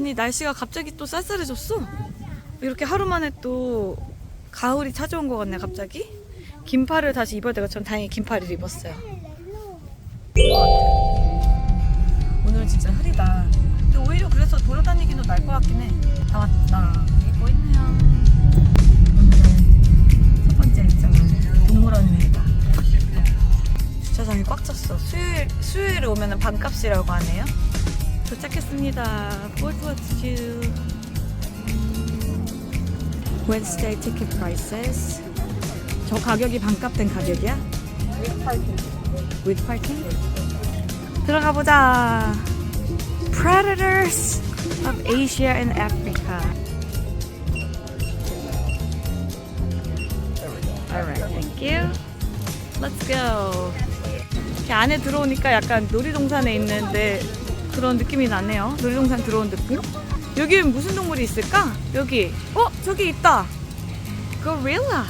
아니 날씨가 갑자기 또 쌀쌀해졌어. 이렇게 하루 만에 또 가을이 찾아온 것 같네 갑자기. 긴팔을 다시 입어야 되고 전 다행히 긴팔을 입었어요. 오늘은 진짜 흐리다. 근데 오히려 그래서 돌아다니기도 날 것 같긴 해. 다 왔다. 뭐 있네요. 오늘의 첫 번째 일정은 동물원입니다. 주차장이 꽉 찼어. 수요일, 수요일에 오면 반값이라고 하네요. 도착했습니다. Zoo. Wednesday ticket prices. 저 가격이 반값 된 가격이야? With parking. 들어가 보자. Predators of Asia and Africa. Alright, thank you. Let's go. 이렇게 안에 들어오니까 약간 놀이동산에 있는데 그런 느낌이 나네요. 놀이동산 들어온 느낌? 여기는 무슨 동물이 있을까? 여기. 어? 저기 있다. 고릴라.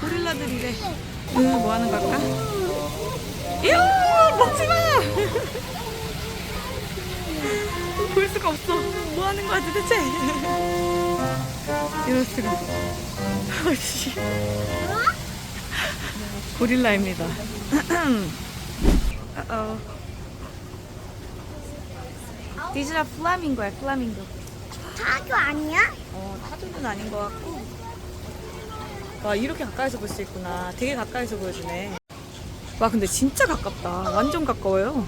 고릴라들이래. 응, 뭐 하는 걸까? 이야, 먹지 마! 볼 수가 없어. 뭐 하는 거야 도대체? 이럴 수가. 아씨. 고릴라입니다. Uh-oh. Are flamingo야, flamingo. 타조 아니야? 어, 타조는 아닌 것 같고. 와, 이렇게 가까이서 볼 수 있구나. 되게 가까이서 보여주네. 와, 근데 진짜 가깝다. 완전 가까워요.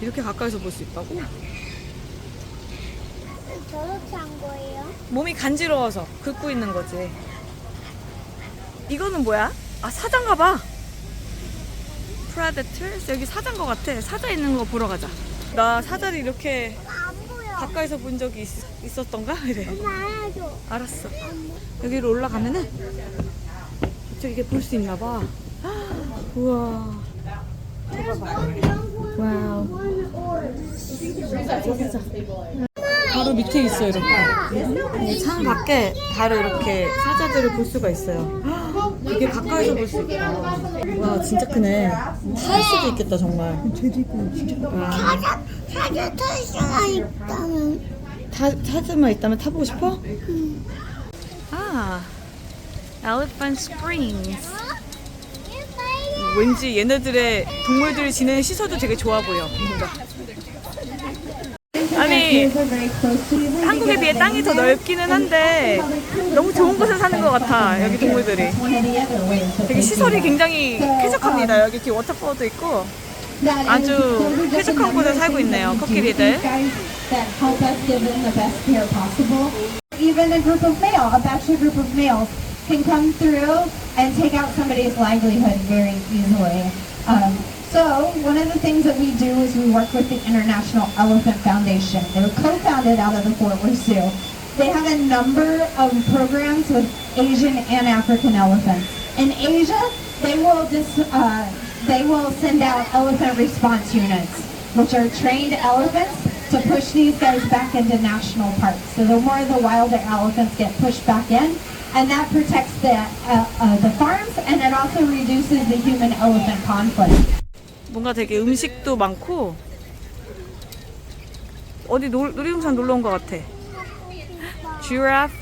이렇게 가까이서 볼 수 있다고? 저렇게 한 거예요? 몸이 간지러워서 긁고 있는 거지. 이거는 뭐야? 아, 사자인가 봐. Predators? 여기 사자인 것 같아. 사자 있는 거 보러 가자. 나 사자를 이렇게. 가까이서 본 적이 있, 있었던가? 이래. 엄마 알려줘. 알았어. 여기로 올라가면은 저기 이게 볼 수 있나 봐. 우와. 와우. 바로 밑에 있어요, 이렇게. 창 밖에 바로 이렇게 사자들을 볼 수가 있어요. 되게 가까이서 볼 수 있다. 와, 진짜 크네. 탈 수도 있겠다, 정말. 와. 사자, 사자 탈 수가 있다면. 타, 사자만 있다면 타보고 싶어? 아, Elephant Springs. 왠지 얘네들의 동물들이 지내는 시설도 되게 좋아 보여. 뭔가. 아니 한국에 비해 땅이 더 넓기는 한데 너무 좋은 곳에 사는 것 같아 여기 동물들이. 되게 시설이 굉장히 쾌적합니다. 여기 이렇게 워터폴도 있고 아주 쾌적한 곳에 살고 있네요. 코끼리들. Even a group of male, a bachelor group of males, can come through and take out somebody's livelihood very easily. Um, so one of the things that we do is we work with the International Elephant Foundation. They were co-founded out of the Fort Worth Zoo. They have a number of programs with Asian and African elephants. In Asia, they will uh, they will send out elephant response units, which are trained elephants to push these guys back into national parks. So the more the wilder elephants get pushed back in, and that protects the uh, uh, the farms, and it also reduces the human-elephant conflict. 뭔가 되게 음식도 많고 어디 놀, 놀이동산 놀러 온 것 같아. Giraffe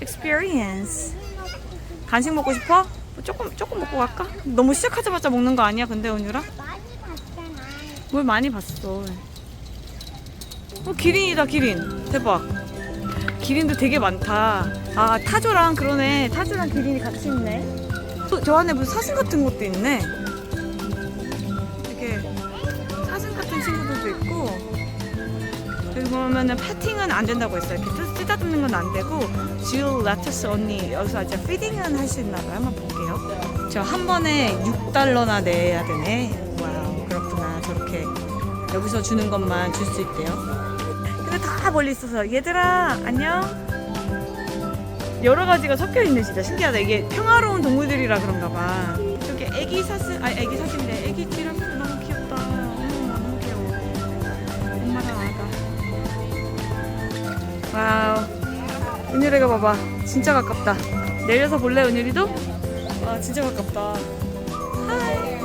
experience. 간식 먹고 싶어? 뭐 조금 조금 먹고 갈까? 너무 시작하자마자 먹는 거 아니야? 근데 은유라? 뭘 많이 봤어. 어 기린이다 기린. 대박. 기린도 되게 많다. 아 타조랑 그러네. 타조랑 기린이 같이 있네. 또저 안에 무슨 사슴 같은 것도 있네. 보면은 패팅은 안 된다고 했어요. 이렇게 뜯- 뜯어뜯는 건 안 되고 질 라테스 언니 여기서 이제 피딩은 할 수 있나 봐요. 한번 볼게요. 저 한 번에 6달러나 내야 되네. 와우 그렇구나. 저렇게 여기서 주는 것만 줄 수 있대요. 근데 다 멀리 있어서 얘들아 안녕. 여러 가지가 섞여 있네 진짜 신기하다. 이게 평화로운 동물들이라 그런가 봐. 은유리가 봐봐. 진짜 가깝다. 내려서 볼래 은유리도? 아 진짜 가깝다. 하이.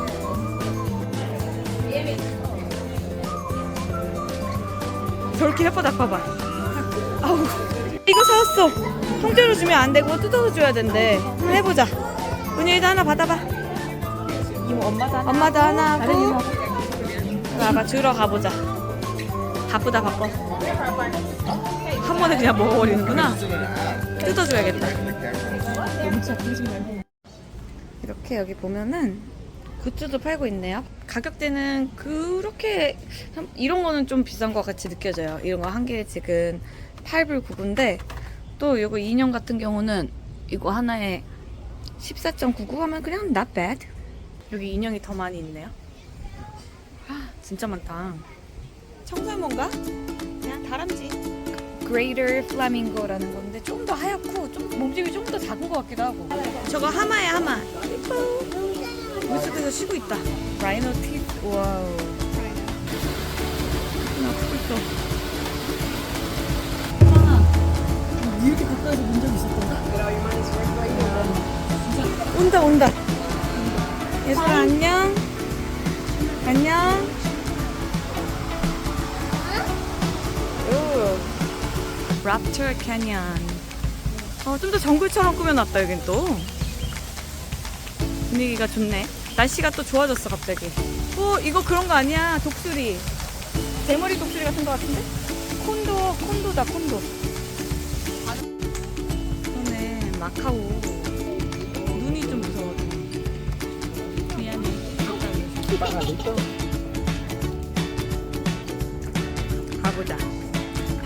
저렇게 예뻐다 봐봐. 아우. 이거 사왔어. 통째로 주면 안 되고 뜯어서 줘야 된대. 해보자. 은유리도 하나 받아봐. 이모 엄마도 하나. 엄마도 하나 하고 봐봐 들어가보자. 바쁘다 바빠. 한 번에 그냥 먹어버리는구나. 뜯어줘야겠다. 이렇게 여기 보면은 굿즈도 팔고 있네요. 가격대는 그렇게 참- 이런 거는 좀 비싼 것 같이 느껴져요. 이런 거 한 개에 지금 8불 9분인데 또 이거 인형 같은 경우는 이거 하나에 14.99 하면 그냥 not bad. 여기 인형이 더 많이 있네요. 아, 진짜 많다. 청설모인가? 다람쥐. Greater Flamingo라는 건데 좀 더 하얗고 좀 몸집이 좀 더 작은 것 같기도 하고. 저거 하마야 하마. 물속에서 쉬고 있다. 라이노 티. 와우. 나 아프고 있어. 이렇게 가까이서 본 적 있었던가? 온다 온다. 얘들아 안녕. 안녕. 랍터 캐년. 어, 좀 더 정글처럼 꾸며놨다 여긴 또. 분위기가 좋네. 날씨가 또 좋아졌어 갑자기. 어 이거 그런 거 아니야 독수리. 대머리 독수리 같은 거 같은데? 콘도 콘도다 콘도. 그러네 마카오. 눈이 좀 무서워. 미안해. 가보자.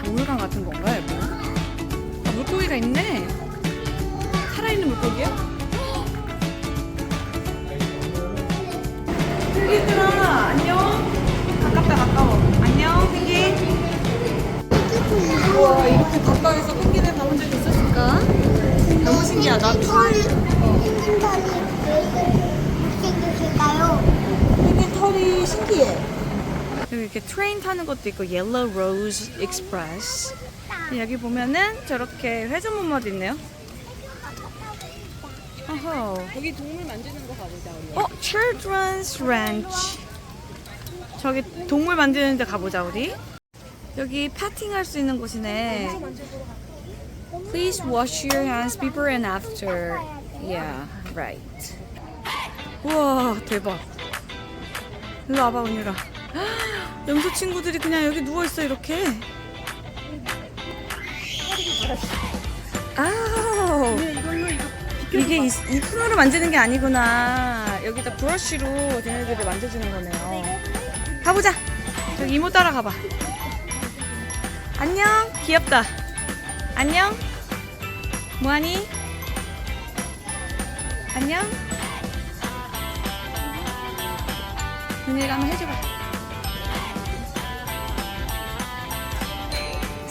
박물관 같은 건가 여기? 아, 물고기가 있네. 살아있는 물고기야? 펭귄들아 안녕. 가깝다 가까워. 안녕 펭귄. 우와 이렇게 가까이서 펭귄을 봐본 적 있었을까? 너무 신기하다. 털이 흰 털이 왜 생겼을까요? 펭귄 털이 신기해. 여기 이렇게 트레인 타는 것도 있고 옐로우 로즈 익스프레스. 여기 보면은 저렇게 회전목마도 있네요. 어허. 여기 동물 만지는 거 가보자 우리. 어, Children's Ranch. 저기 동물 만드는 데 가보자 우리. 여기 파팅할 수 있는 곳이네. Please wash your hands before and after. Yeah, right. 우와, 대박. 일로 와봐, 은유라. 염소 친구들이 그냥 여기 누워 있어, 이렇게. 아우. 이게 이, 이 손으로 만지는 게 아니구나. 여기다 브러쉬로 얘네들을 만져주는 거네요. 가보자. 저기 이모 따라가봐. 안녕. 귀엽다. 안녕. 뭐하니? 안녕. 윤희가 한번 해줘봐.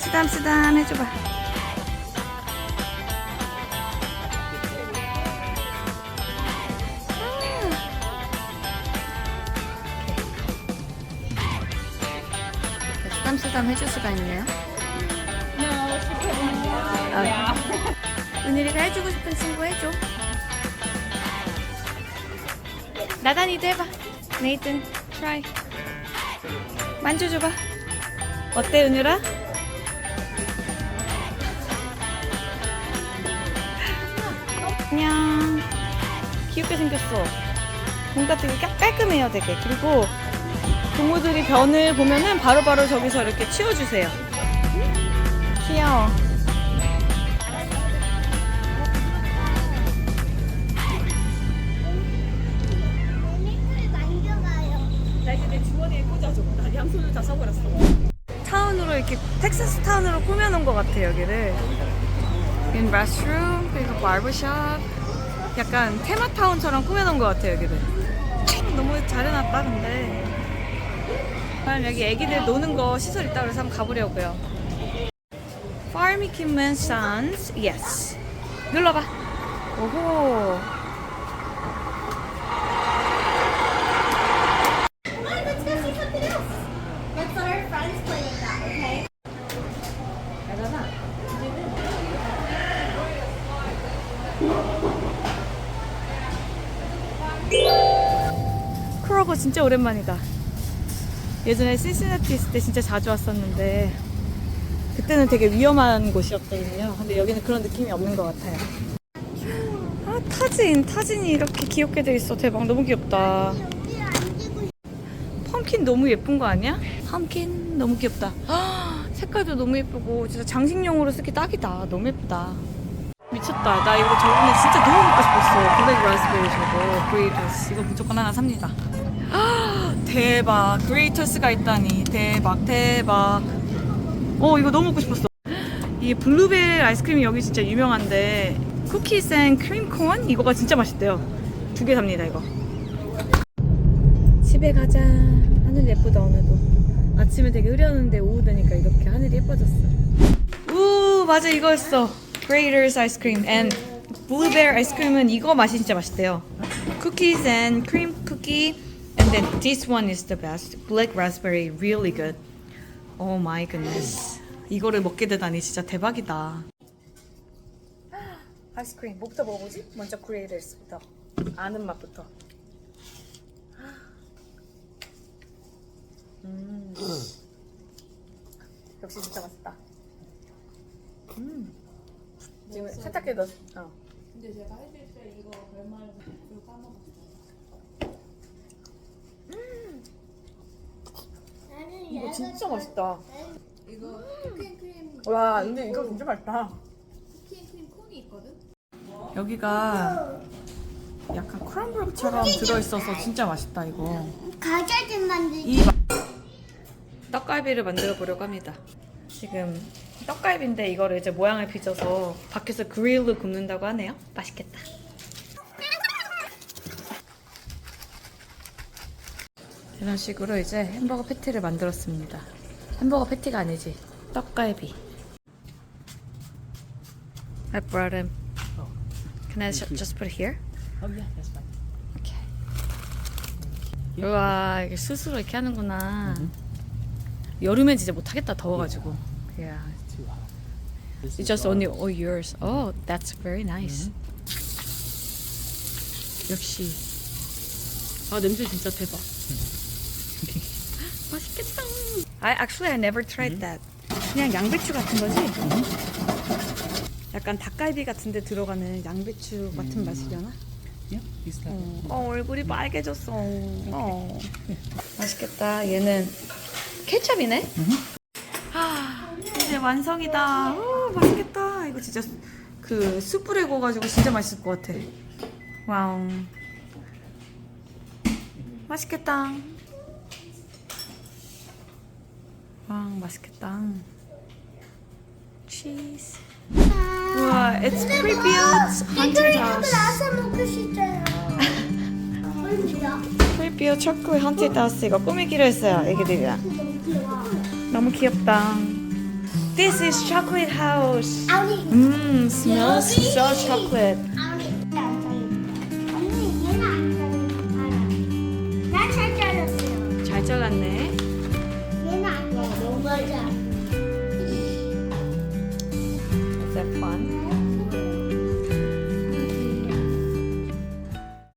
쓰담쓰담 해줘봐. 쓰담쓰담 해줄 수가 있네요. 아, 은일이가 해주고 싶은 친구 해줘. 나단이도 해봐. 네이튼, 트라이. 만져줘봐. 어때, 은유라? 안녕. 귀엽게 생겼어. 뭔가 되게 깔- 깔끔해요, 되게. 그리고 동물들이 변을 보면은 바로 바로 저기서 이렇게 치워주세요. 귀여워. 타운으로 이렇게 텍사스 타운으로 꾸며놓은 것 같아 여기를. 인 레스트룸 그리고 바버샵. 약간 테마타운처럼 꾸며놓은 것 같아 여기를. 너무 잘 해놨다 근데. 여기 애기들 노는 거 시설 있다 그래서 한번 가보려고요. Farmy Kimman Sons, yes. 눌러봐. 오호. 진짜 오랜만이다. 예전에 신시내티 있을 때 진짜 자주 왔었는데 그때는 되게 위험한 곳이었거든요. 근데 여기는 그런 느낌이 없는 것 같아요. 아, 타진. 타진이 이렇게 귀엽게 돼 있어. 대박. 너무 귀엽다. 펌킨 너무 예쁜 거 아니야? 펌킨 너무 귀엽다. 아, 색깔도 너무 예쁘고 진짜 장식용으로 쓰기 딱이다. 너무 예쁘다. 미쳤다. 나 이거 저번에 진짜 너무 먹고 싶었어. 블랙 라스베리 저거 그레이터스 이거 무조건 하나 삽니다. 아, 대박. 그레이터스가 있다니. 대박 대박. 어 이거 너무 먹고 싶었어. 이 블루베리 아이스크림이 여기 진짜 유명한데 쿠키스 앤 크림콘 이거가 진짜 맛있대요. 두 개 삽니다 이거. 집에 가자. 하늘 예쁘다 오늘도. 아침에 되게 흐렸는데 오후 되니까 이렇게 하늘이 예뻐졌어. 우 맞아 이거였어. Grater's 아이스크림 and blueberry 아이스크림은 이거 맛이 진짜 맛있대요. Cookies and and then this one is the best. Black raspberry really good. Oh my goodness. 이거를 먹게 되다니 진짜 대박이다. 아이스크림 뭐부터 먹어보지? 먼저 Graters부터 아는 맛부터. 음. 역시 진짜 맛있다. 음. 지금 세탁기에 넣었. 어. 나는 이거 얘가 진짜 맛있다. 이거 크림 와, 근데 이거 진짜 맛있다. 크림 콘이 있거든. 여기가 약간 크럼블처럼 들어있어서 진짜 맛있다 이거. 과자들 만들기. 이 떡갈비를 만들어 보려고 합니다. 지금 떡갈비인데 이거를 이제 모양을 빚어서 밖에서 그릴로 굽는다고 하네요. 맛있겠다. 이런 식으로 이제 햄버거 패티를 만들었습니다. 햄버거 패티가 아니지. 떡갈비. I brought him. Can I ju- just put it here? Oh yeah, that's fine. Okay. 우와 이게 스스로 이렇게 하는구나. 여름엔 진짜 못 하겠다 더워가지고. Yeah. It's just only all yours. Oh, that's very nice. 역시. 아 냄새 진짜 대박. 맛있겠다. I actually I never tried that. 그냥 양배추 같은 거지? 약간 닭갈비 같은데 들어가는 양배추 같은 맛이려나? Yeah, it's like 어, 얼굴이 빨개졌어. 어. 맛있겠다. 얘는 케첩이네? 아, 이제 완성이다. 오, 맛있겠다. 이거 진짜 그 숯불에 구워가지고 진짜 맛있을 것 같아. 와우. 맛있겠다. 와, 맛있겠다. 치즈. 우와, it's pre-built haunted house. 나서 먹고 싶잖아. 뭐야? 프리피어 초콜릿 헌티드 하우스 이거 꾸미기로 했어요 애기들이랑 너무 귀엽다 This is chocolate house 아니, 음 smells so chocolate 아니. 언니 얘는 안 잘라. 난잘 잘랐어요. 잘 잘랐네.